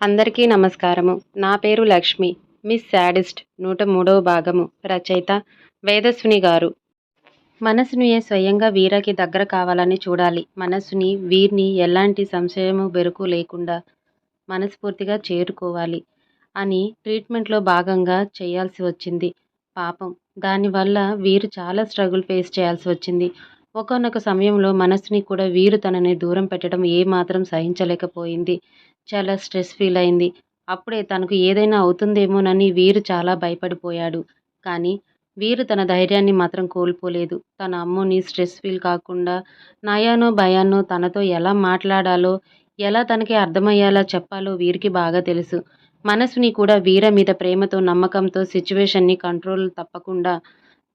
అందరికీ నమస్కారము. నా పేరు లక్ష్మి. మిస్ శాడిస్ట్ నూట మూడవ భాగము. రచయిత వేదస్విని గారు. మనసుని స్వయంగా వీరకి దగ్గర కావాలని చూడాలి. మనసుని వీరిని ఎలాంటి సంశయము బెరుకు లేకుండా మనస్ఫూర్తిగా చేరుకోవాలి అని ట్రీట్మెంట్లో భాగంగా చేయాల్సి వచ్చింది. పాపం. దానివల్ల వీరు చాలా స్ట్రగుల్ ఫేస్ చేయాల్సి వచ్చింది. ఒకనొక సమయంలో మనసుని కూడా వీరు తనని దూరం పెట్టడం ఏమాత్రం సహించలేకపోయింది. చాలా స్ట్రెస్ ఫీల్ అయింది. అప్పుడే తనకు ఏదైనా అవుతుందేమోనని వీరు చాలా భయపడిపోయాడు. కానీ వీరు తన ధైర్యాన్ని మాత్రం కోల్పోలేదు. తన అమ్ముని స్ట్రెస్ ఫీల్ కాకుండా నయానో భయానో తనతో ఎలా మాట్లాడాలో ఎలా తనకి అర్థమయ్యేలా చెప్పాలో వీరికి బాగా తెలుసు. మనసుని కూడా వీర మీద ప్రేమతో నమ్మకంతో సిచ్యువేషన్ని కంట్రోల్ తప్పకుండా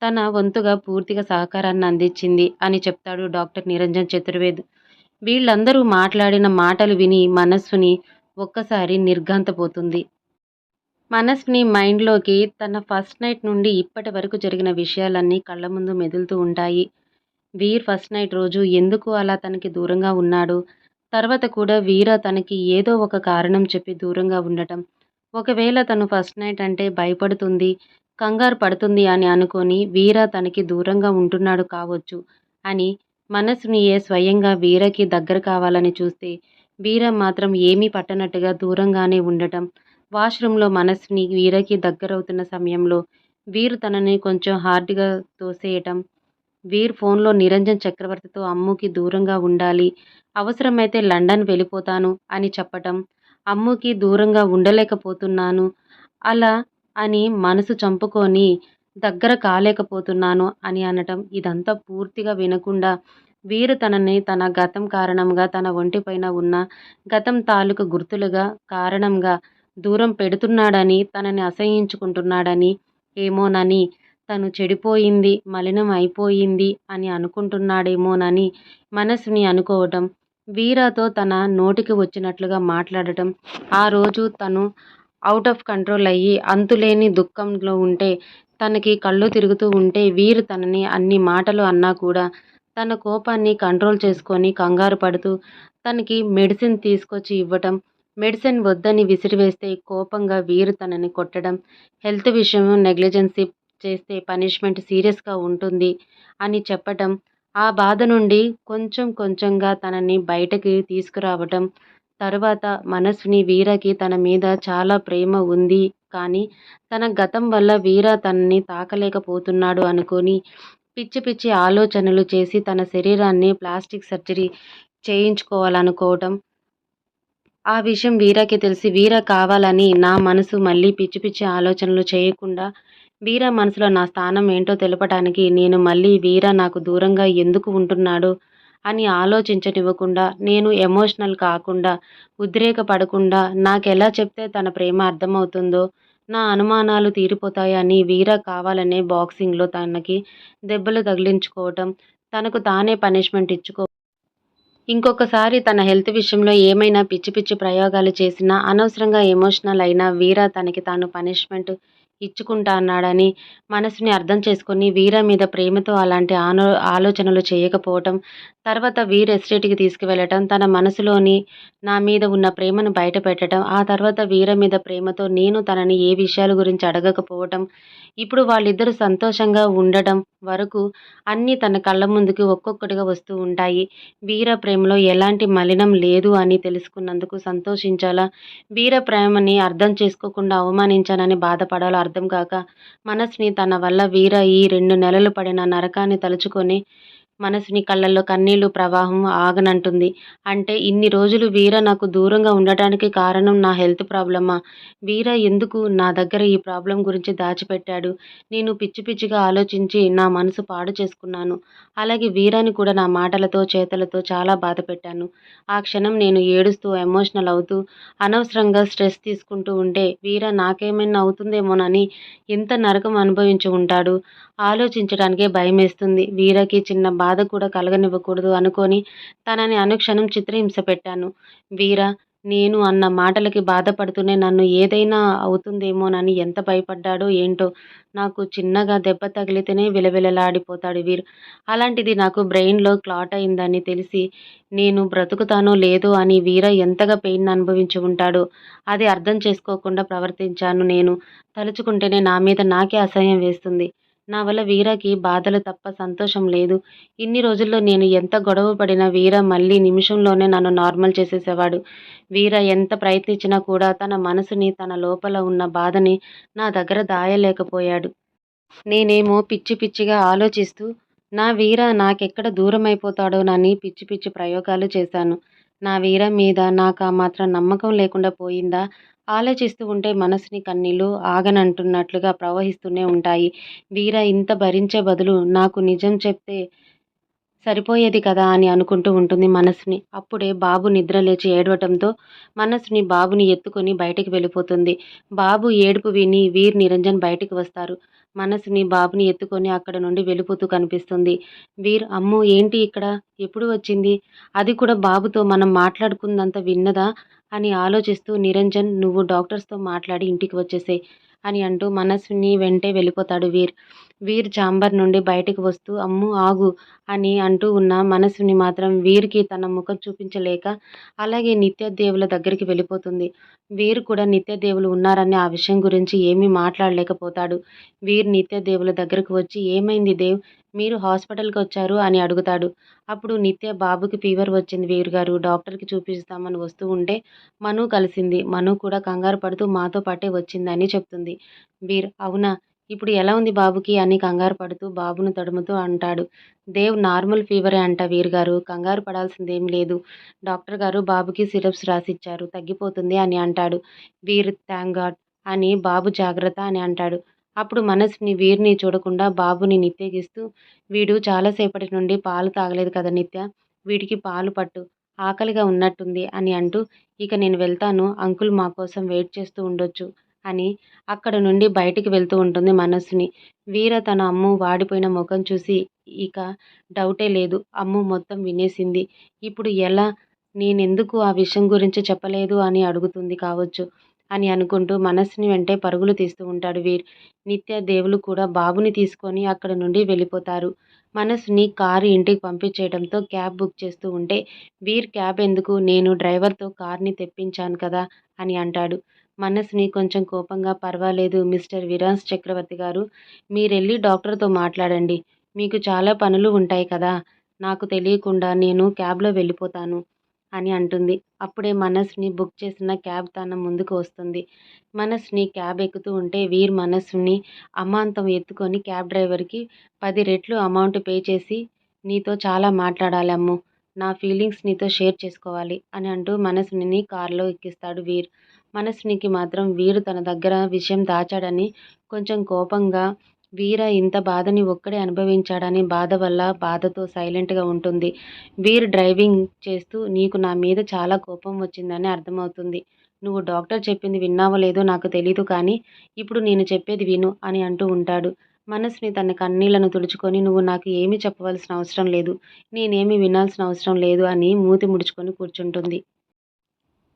తన వంతుగా పూర్తిగా సహకారాన్ని అందించింది అని చెప్తాడు డాక్టర్ నిరంజన్ చతుర్వేద్. వీళ్ళందరూ మాట్లాడిన మాటలు విని మనస్సుని ఒక్కసారి నిర్ఘాంతపోతుంది. మనస్సుని మైండ్లోకి తన ఫస్ట్ నైట్ నుండి ఇప్పటి వరకు జరిగిన విషయాలన్నీ కళ్ళ ముందు మెదులుతూ ఉంటాయి. వీర్ ఫస్ట్ నైట్ రోజు ఎందుకు అలా తనకి దూరంగా ఉన్నాడు? తర్వాత కూడా వీర తనకి ఏదో ఒక కారణం చెప్పి దూరంగా ఉండటం. ఒకవేళ తను ఫస్ట్ నైట్ అంటే భయపడుతుంది కంగారు పడుతుంది అని అనుకొని వీర తనకి దూరంగా ఉంటున్నాడు కావచ్చు అని మనసుని ఏ స్వయంగా వీరకి దగ్గర కావాలని చూస్తే వీర మాత్రం ఏమీ పట్టనట్టుగా దూరంగానే ఉండటం. వాష్రూమ్లో మనసుని వీరకి దగ్గరవుతున్న సమయంలో వీరు తనని కొంచెం హార్డ్గా తోసేయటం. వీర్ ఫోన్లో నిరంజన్ చక్రవర్తితో అమ్ముకి దూరంగా ఉండాలి. అవసరమైతే లండన్ వెళ్ళిపోతాను అని చెప్పటం. అమ్ముకి దూరంగా ఉండలేకపోతున్నాను. అలా అని మనసు చంపుకొని దగ్గర కాలేకపోతున్నాను అని అనటం. ఇదంతా పూర్తిగా వినకుండా వీరు తనని తన గతం కారణంగా తన ఒంటిపైన ఉన్న గతం తాలూకు గుర్తులుగా కారణంగా దూరం పెడుతున్నాడని తనని అసహ్యించుకుంటున్నాడని ఏమోనని తను చెడిపోయింది మలినం అయిపోయింది అని అనుకుంటున్నాడేమోనని మనసుని అనుకోవటం వీరాతో తన నోటికి వచ్చినట్లుగా మాట్లాడటం ఆ రోజు తను అవుట్ ఆఫ్ కంట్రోల్ అయ్యి అంతులేని దుఃఖంలో ఉంటే తనకి కళ్ళు తిరుగుతూ ఉంటే వీరు తనని అన్ని మాటలు అన్నా కూడా తన కోపాన్ని కంట్రోల్ చేసుకొని కంగారు పడుతూ తనకి మెడిసిన్ తీసుకొచ్చి ఇవ్వటం మెడిసిన్ వద్దని విసిరివేస్తే కోపంగా వీరు తనని కొట్టడం హెల్త్ విషయం నెగ్లిజెన్సీ చేస్తే పనిష్మెంట్ సీరియస్గా ఉంటుంది అని చెప్పటం ఆ బాధ నుండి కొంచెం కొంచెంగా తనని బయటకి తీసుకురావటం తరువాత మనస్విని వీరకి తన మీద చాలా ప్రేమ ఉంది కానీ తన గతం వల్ల వీర తనని తాకలేకపోతున్నాడు అనుకొని పిచ్చి పిచ్చి ఆలోచనలు చేసి తన శరీరాన్ని ప్లాస్టిక్ సర్జరీ చేయించుకోవాలనుకోవటం. ఆ విషయం వీరకి తెలిసి వీర కావాలని నా మనసు మళ్ళీ పిచ్చి పిచ్చి ఆలోచనలు చేయకుండా వీర మనసులో నా స్థానం ఏంటో తెలపటానికి నేను మళ్ళీ వీర నాకు దూరంగా ఎందుకు ఉంటున్నాడు అని ఆలోచించనివ్వకుండా నేను ఎమోషనల్ కాకుండా ఉద్రేకపడకుండా నాకెలా చెప్తే తన ప్రేమ అర్థమవుతుందో నా అనుమానాలు తీరిపోతాయని వీర కావాలనే బాక్సింగ్లో తనకి దెబ్బలు తగిలించుకోవటం తనకు తానే పనిష్మెంట్ ఇచ్చుకో. ఇంకొకసారి తన హెల్త్ విషయంలో ఏమైనా పిచ్చి పిచ్చి ప్రయోగాలు చేసినా అనవసరంగా ఎమోషనల్ అయినా వీరా తనకి తాను పనిష్మెంట్ ఇచ్చుకుంటా అన్నాడని మనసుని అర్థం చేసుకొని వీర మీద ప్రేమతో అలాంటి ఆలో ఆలోచనలు చేయకపోవటం తర్వాత వీర్ ఎస్టేట్కి తీసుకువెళ్ళటం తన మనసులోని నా మీద ఉన్న ప్రేమను బయట పెట్టడం ఆ తర్వాత వీర మీద ప్రేమతో నేను తనని ఏ విషయాల గురించి అడగకపోవటం ఇప్పుడు వాళ్ళిద్దరూ సంతోషంగా ఉండటం వరకు అన్నీ తన కళ్ళ ముందుకు ఒక్కొక్కటిగా వస్తూ ఉంటాయి. వీర ప్రేమలో ఎలాంటి మలినం లేదు అని తెలుసుకున్నందుకు సంతోషించాలా? వీర ప్రేమని అర్థం చేసుకోకుండా అవమానించానని బాధపడాలో? అర్థం కాక మనస్ని తన వల్ల వీర ఈ రెండు నెలలు పడిన నరకాన్ని తలుచుకొని మనసుని కళ్ళల్లో కన్నీళ్ళు ప్రవాహం ఆగనంటుంది. అంటే ఇన్ని రోజులు వీర నాకు దూరంగా ఉండటానికి కారణం నా హెల్త్ ప్రాబ్లమా? వీర ఎందుకు నా దగ్గర ఈ ప్రాబ్లం గురించి దాచిపెట్టాడు? నేను పిచ్చి పిచ్చిగా ఆలోచించి నా మనసు పాడు చేసుకున్నాను. అలాగే వీరాని కూడా నా మాటలతో చేతలతో చాలా బాధ పెట్టాను. ఆ క్షణం నేను ఏడుస్తూ ఎమోషనల్ అవుతూ అనవసరంగా స్ట్రెస్ తీసుకుంటూ ఉంటే వీర నాకేమైనా అవుతుందేమోనని ఎంత నరకం అనుభవించి ఉంటాడు? ఆలోచించడానికే భయమేస్తుంది. వీరకి చిన్న బాధ కూడా కలగనివ్వకూడదు అనుకొని తనని అనుక్షణం చిత్రహింస పెట్టాను. వీర నేను అన్న మాటలకి బాధపడుతూనే నన్ను ఏదైనా అవుతుందేమోనని ఎంత భయపడ్డాడో ఏంటో నాకు చిన్నగా దెబ్బ తగిలితేనే విలవిలలాడిపోతాడు వీర్. అలాంటిది నాకు బ్రెయిన్లో క్లాట్ అయిందని తెలిసి నేను బ్రతుకుతానో లేదో అని వీర ఎంతగా పెయిన్ అనుభవించి ఉంటాడో అది అర్థం చేసుకోకుండా ప్రవర్తించాను నేను. తలుచుకుంటేనే నా మీద నాకే అసహ్యం వేస్తుంది. నా వల్ల వీరకి బాధలు తప్ప సంతోషం లేదు. ఇన్ని రోజుల్లో నేను ఎంత గొడవ పడినా వీర మళ్ళీ నిమిషంలోనే నన్ను నార్మల్ చేసేసేవాడు. వీర ఎంత ప్రయత్నించినా కూడా తన మనసుని తన లోపల ఉన్న బాధని నా దగ్గర దాయలేకపోయాడు. నేనేమో పిచ్చి పిచ్చిగా ఆలోచిస్తూ నా వీర నాకెక్కడ దూరం అయిపోతాడోనని పిచ్చి పిచ్చి ప్రయోగాలు చేశాను. నా వీర మీద నాకు ఆ మాత్రం నమ్మకం లేకుండా పోయిందా? ఆలోచిస్తూ ఉంటే మనసుని కన్నీళ్ళు ఆగనంటున్నట్లుగా ప్రవహిస్తూనే ఉంటాయి. వీర ఇంత భరించే బదులు నాకు నిజం చెప్తే సరిపోయేది కదా అని అనుకుంటూ ఉంటుంది మనసుని. అప్పుడే బాబు నిద్ర లేచి ఏడవటంతో మనసుని బాబుని ఎత్తుకొని బయటికి వెళ్ళిపోతుంది. బాబు ఏడుపు విని వీర్ నిరంజన్ బయటికి వస్తారు. మనసుని బాబుని ఎత్తుకొని అక్కడ నుండి వెళ్ళిపోతూ కనిపిస్తుంది. వీర్ అమ్ము ఏంటి ఇక్కడ? ఎప్పుడు వచ్చింది? అది కూడా బాబుతో మనం మాట్లాడుకుందంత విన్నదా? అని ఆలోచిస్తూ నిరంజన్ నువ్వు డాక్టర్స్తో మాట్లాడి ఇంటికి వచ్చేసే అని అంటూ మనస్విని వెంటే వెళ్ళిపోతాడు వీర్. వీర్ చాంబర్ నుండి బయటకు వస్తూ అమ్ము ఆగు అని అంటూ ఉన్న మనస్విని మాత్రం వీర్కి తన ముఖం చూపించలేక అలాగే నిత్యదేవుల దగ్గరికి వెళ్ళిపోతుంది. వీర్ కూడా నిత్యదేవులు ఉన్నారని ఆ విషయం గురించి ఏమీ మాట్లాడలేకపోతాడు. వీర్ నిత్యదేవుల దగ్గరకు వచ్చి ఏమైంది దేవ్? మీరు హాస్పిటల్కి వచ్చారు అని అడుగుతాడు. అప్పుడు నిత్య బాబుకి ఫీవర్ వచ్చింది వీరు గారు. డాక్టర్కి చూపిస్తామని వస్తూ ఉంటే మను కలిసింది. మను కూడా కంగారు పడుతూ మాతో పాటే వచ్చిందని చెప్తుంది. వీర్ అవునా? ఇప్పుడు ఎలా ఉంది బాబుకి? అని కంగారు పడుతూ బాబును తడుముతూ అంటాడు. దేవ్ నార్మల్ ఫీవరే అంట వీర్ గారు. కంగారు పడాల్సిందేం లేదు. డాక్టర్ గారు బాబుకి సిరప్స్ రాసిచ్చారు. తగ్గిపోతుంది అని అంటాడు. వీర్ థ్యాంక్ గాడ్ అని బాబు జాగ్రత్త అని అంటాడు. అప్పుడు మనస్ని వీరిని చూడకుండా బాబుని నిత్యగిస్తూ వీడు చాలాసేపటి నుండి పాలు తాగలేదు కదా నిత్య వీడికి పాలు పట్టు ఆకలిగా ఉన్నట్టుంది అని అంటూ ఇక నేను వెళ్తాను అంకుల్ మా కోసం వెయిట్ చేస్తూ ఉండొచ్చు అని అక్కడ నుండి బయటికి వెళ్తూ ఉంటుంది మనస్సుని వీర తన అమ్ము వాడిపోయిన ముఖం చూసి ఇక డౌటే లేదు అమ్ము మొత్తం వినేసింది. ఇప్పుడు ఎలా నేనెందుకు ఆ విషయం గురించి చెప్పలేదు అని అడుగుతుంది కావచ్చు. అని అనుకుంటూ మనస్సుని వెంటే పరుగులు తీస్తూ ఉంటాడు వీర్. నిత్య దేవులు కూడా బాబుని తీసుకొని అక్కడ నుండి వెళ్ళిపోతారు. మనస్సుని కారు ఇంటికి పంపించేయడంతో క్యాబ్ బుక్ చేస్తూ ఉంటే వీర్ క్యాబ్ ఎందుకు? నేను డ్రైవర్తో కార్ని తెప్పించాను కదా అని అంటాడు. మనస్సుని కొంచెం కోపంగా పర్వాలేదు మిస్టర్ విరాజ్ చక్రవర్తి గారు మీరెళ్ళి డాక్టర్తో మాట్లాడండి. మీకు చాలా పనులు ఉంటాయి కదా. నాకు తెలియకుండా నేను క్యాబ్లో వెళ్ళిపోతాను. అని అంటుంది. అప్పుడే మనస్ని బుక్ చేసిన క్యాబ్ తన ముందుకు వస్తుంది. మనస్ని క్యాబ్ ఎక్కుతూ ఉంటే వీర్ మనసుని అమాంతం ఎత్తుకొని క్యాబ్ డ్రైవర్కి పది రెట్లు అమౌంట్ పే చేసి నీతో చాలా మాట్లాడాలి అమ్ము. నా ఫీలింగ్స్ నీతో షేర్ చేసుకోవాలి అని అంటూ మనస్విని కారులో ఎక్కిస్తాడు వీర్. మనసునికి మాత్రం వీరు తన దగ్గర విషయం దాచాడని కొంచెం కోపంగా వీర ఇంత బాధని ఒక్కడే అనుభవించాడని బాధ వల్ల బాధతో సైలెంట్గా ఉంటుంది. వీర్ డ్రైవింగ్ చేస్తూ నీకు నా మీద చాలా కోపం వచ్చిందని అర్థమవుతుంది. నువ్వు డాక్టర్ చెప్పింది విన్నావో లేదో నాకు తెలీదు కానీ ఇప్పుడు నేను చెప్పేది విను అని అంటూ ఉంటాడు. మనసుని తన కన్నీళ్ళను తుడుచుకొని నువ్వు నాకు ఏమీ చెప్పవలసిన అవసరం లేదు. నేనేమి వినాల్సిన అవసరం లేదు అని మూతి ముడుచుకొని కూర్చుంటుంది.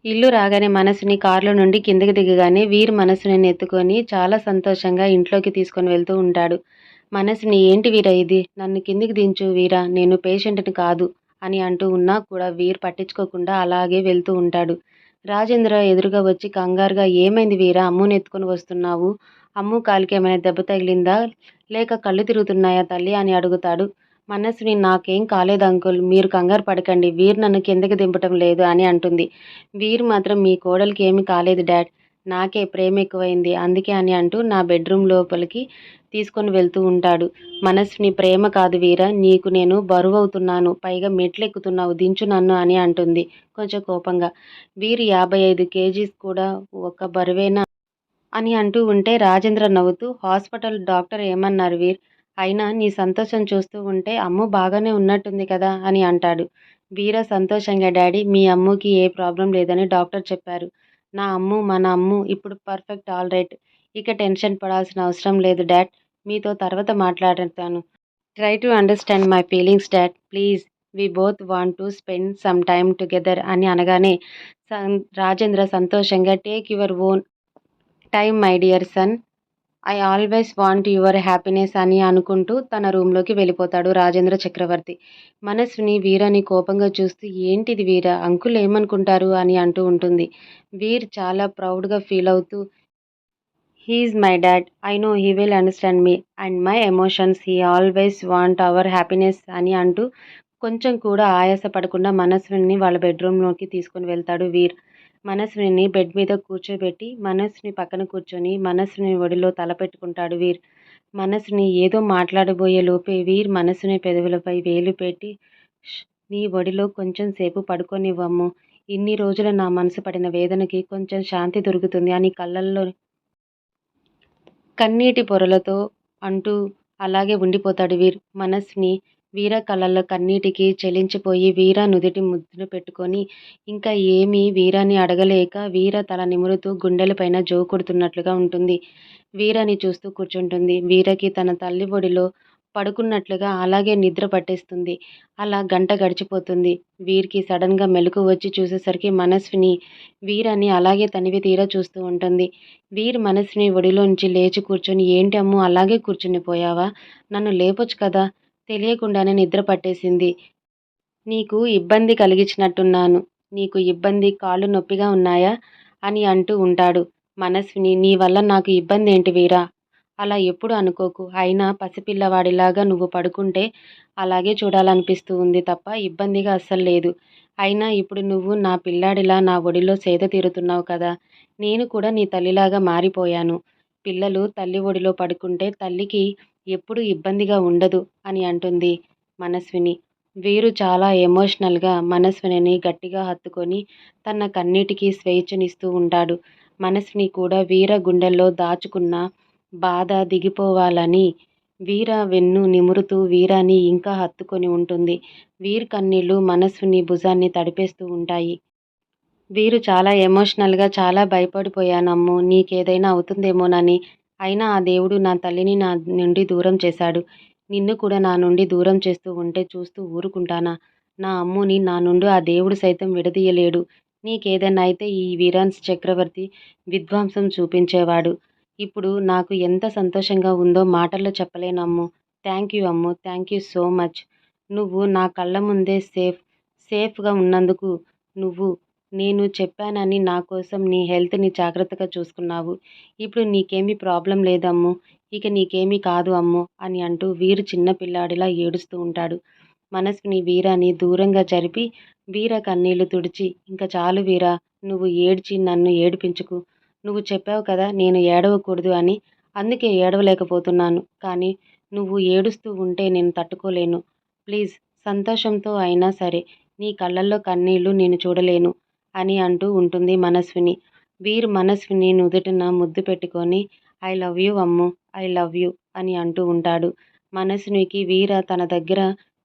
ఇల్లు రాగానే మనసుని కారులో నుండి కిందకి దిగగానే వీర్ మనసుని ఎత్తుకొని చాలా సంతోషంగా ఇంట్లోకి తీసుకొని వెళ్తూ ఉంటాడు. మనసుని ఏంటి వీర ఇది? నన్ను కిందికి దించు వీరా నేను పేషెంట్ని కాదు అని అంటూ ఉన్నా కూడా వీర్ పట్టించుకోకుండా అలాగే వెళ్తూ ఉంటాడు. రాజేంద్ర ఎదురుగా వచ్చి కంగారుగా ఏమైంది వీరా? అమ్ముని ఎత్తుకొని వస్తున్నావు? అమ్ము కాలికి ఏమైనా దెబ్బ తగిలిందా? లేక కళ్ళు తిరుగుతున్నాయా తల్లి? అని అడుగుతాడు. మనస్విని నాకేం కాలేదు అంకుల్ మీరు కంగారు పడకండి వీర్ నన్ను కిందకి దింపటం లేదు అని అంటుంది. వీర్ మాత్రం మీ కోడలికి ఏమి కాలేదు డాడ్ నాకే ప్రేమ ఎక్కువైంది అందుకే అని అంటూ నా బెడ్రూమ్ లోపలికి తీసుకొని వెళ్తూ ఉంటాడు. మనస్విని ప్రేమ కాదు వీర నీకు నేను బరువు అవుతున్నాను పైగా మెట్లు ఎక్కుతున్నావు దించు నన్ను అని అంటుంది కొంచెం కోపంగా. వీరు యాభై ఐదు కేజీస్ కూడా ఒక బరువేనా? అని అంటూ ఉంటే రాజేంద్ర నవ్వుతూ హాస్పిటల్ డాక్టర్ ఏమన్నారు వీర్? అయినా నీ సంతోషం చూస్తూ ఉంటే అమ్ము బాగానే ఉన్నట్టుంది కదా అని అంటాడు. బీరా సంతోషంగా డాడీ మీ అమ్ముకి ఏ ప్రాబ్లం లేదని డాక్టర్ చెప్పారు. నా అమ్ము మన అమ్ము ఇప్పుడు పర్ఫెక్ట్ ఆల్ రైట్. ఇక టెన్షన్ పడాల్సిన అవసరం లేదు డాడ్. మీతో తర్వాత మాట్లాడతాను. Try to understand my feelings dad. Please. We both want to spend some time together అని అనగానే సన్ రాజేంద్ర సంతోషంగా take your own time my dear son. I always want your happiness అని అనుకుంటూ తన రూమ్లోకి వెళ్ళిపోతాడు రాజేంద్ర చక్రవర్తి. మనస్విని వీరని కోపంగా చూస్తూ ఏంటిది వీర? అంకుల్ ఏమనుకుంటారు? అని అంటూ ఉంటుంది. వీర్ చాలా ప్రౌడ్గా ఫీల్ అవుతూ he is my dad I know he will understand me and my emotions he always want our happiness అని అంటూ కొంచెం కూడా ఆయాస పడకుండా మనస్విని వాళ్ళ బెడ్రూమ్లోకి తీసుకుని వెళ్తాడు వీర్. మనస్విని బెడ్ మీద కూర్చోబెట్టి మనస్విని పక్కన కూర్చొని మనస్విని ఒడిలో తలపెట్టుకుంటాడు వీర్. మనస్సుని ఏదో మాట్లాడబోయే లోపే వీర్ మనస్సుని పెదవులపై వేలు పెట్టి నీ ఒడిలో కొంచెం సేపు పడుకోనివ్వమ్ము. ఇన్ని రోజులు నా మనసు పడిన వేదనకి కొంచెం శాంతి దొరుకుతుంది అని కళ్ళల్లో కన్నీటి పొరలతో అంటూ అలాగే ఉండిపోతాడు వీర్. మనస్ని వీర కళ్ళల్లో కన్నీటికి చెలించిపోయి వీర నుదిటి ముద్దును పెట్టుకొని ఇంకా ఏమీ వీరాని అడగలేక వీర తల నిమురుతూ గుండెలపైన జో కొడుతున్నట్లుగా ఉంటుంది. వీరని చూస్తూ కూర్చుంటుంది. వీరకి తన తల్లి ఒడిలో పడుకున్నట్లుగా అలాగే నిద్ర పట్టేస్తుంది. అలా గంట గడిచిపోతుంది. వీరికి సడన్గా మెలకు వచ్చి చూసేసరికి మనస్విని వీరని అలాగే తనివి తీరా చూస్తూ ఉంటుంది. వీర్ మనస్విని ఒడిలోంచి లేచి కూర్చొని ఏంటి అమ్ము అలాగే కూర్చుని పోయావా? నన్ను లేపొచ్చు కదా? తెలియకుండానే నిద్ర పట్టేసింది. నీకు ఇబ్బంది కలిగించినట్టున్నాను. నీకు ఇబ్బంది కాళ్ళు నొప్పిగా ఉన్నాయా? అని అంటూ ఉంటాడు మనస్విని. నీ వల్ల నాకు ఇబ్బంది ఏంటి వీరా? అలా ఎప్పుడు అనుకోకు. అయినా పసిపిల్లవాడిలాగా నువ్వు పడుకుంటే అలాగే చూడాలనిపిస్తూ ఉంది తప్ప ఇబ్బందిగా అస్సలు లేదు. అయినా ఇప్పుడు నువ్వు నా పిల్లాడిలా నా ఒడిలో సేద తీరుతున్నావు కదా? నేను కూడా నీ తల్లిలాగా మారిపోయాను. పిల్లలు తల్లి ఒడిలో పడుకుంటే తల్లికి ఎప్పుడు ఇబ్బందిగా ఉండదు అని అంటుంది మనస్విని. వీరు చాలా ఎమోషనల్గా మనస్విని గట్టిగా హత్తుకొని తన కన్నిటికీ స్వేచ్ఛనిస్తూ ఉంటాడు. మనస్విని కూడా వీర గుండెల్లో దాచుకున్న బాధ దిగిపోవాలని వీర వెన్ను నిమురుతూ వీరాని ఇంకా హత్తుకొని ఉంటుంది. వీర్ కన్నీళ్ళు మనస్విని భుజాన్ని తడిపేస్తూ ఉంటాయి. వీరు చాలా ఎమోషనల్గా చాలా భయపడిపోయానమ్ము నీకేదైనా అవుతుందేమోనని అయినా ఆ దేవుడు నా తల్లిని నా నుండి దూరం చేశాడు. నిన్ను కూడా నా నుండి దూరం చేస్తూ ఉంటే చూస్తూ ఊరుకుంటానా? నా అమ్ముని నా నుండి ఆ దేవుడు సైతం విడదీయలేడు. నీకేదైనా అయితే ఈ వీరాన్స్ చక్రవర్తి విధ్వంసం చూపించేవాడు. ఇప్పుడు నాకు ఎంత సంతోషంగా ఉందో మాటల్లో చెప్పలేను Ammu. Thank you Ammu. Thank you so much. నువ్వు నా కళ్ళ ముందే సేఫ్ సేఫ్గా ఉన్నందుకు నువ్వు నేను చెప్పానని నా కోసం నీ హెల్త్ని జాగ్రత్తగా చూసుకున్నావు. ఇప్పుడు నీకేమీ ప్రాబ్లం లేదమ్ము. ఇక నీకేమీ కాదు అమ్ము అని అంటూ వీరు చిన్న పిల్లాడిలా ఏడుస్తూ ఉంటాడు. మనస్విని వీరాని దూరంగా జరిపి వీర కన్నీళ్ళు తుడిచి ఇంకా చాలు వీరా నువ్వు ఏడ్చి నన్ను ఏడిపించుకు. నువ్వు చెప్పావు కదా నేను ఏడవకూడదు అని. అందుకే ఏడవలేకపోతున్నాను. కానీ నువ్వు ఏడుస్తూ ఉంటే నేను తట్టుకోలేను. ప్లీజ్ సంతోషంతో అయినా సరే నీ కళ్ళల్లో కన్నీళ్ళు నేను చూడలేను. అని అంటూ ఉంటుంది మనస్విని. వీర్ మనస్విని నుదుటిన ముద్దు పెట్టుకొని I love you Ammu I love you అని అంటూ ఉంటాడు. మనస్వినికి వీర తన దగ్గర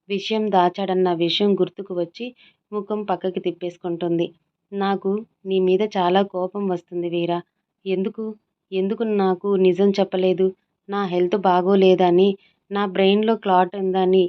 విషయం దాచాడన్న విషయం గుర్తుకు వచ్చి ముఖం పక్కకి తిప్పేసుకుంటుంది. నాకు నీ మీద చాలా కోపం వస్తుంది వీరా. ఎందుకు? ఎందుకు నాకు నిజం చెప్పలేదు? నా హెల్త్ బాగోలేదని నా బ్రెయిన్లో క్లాట్ ఉందని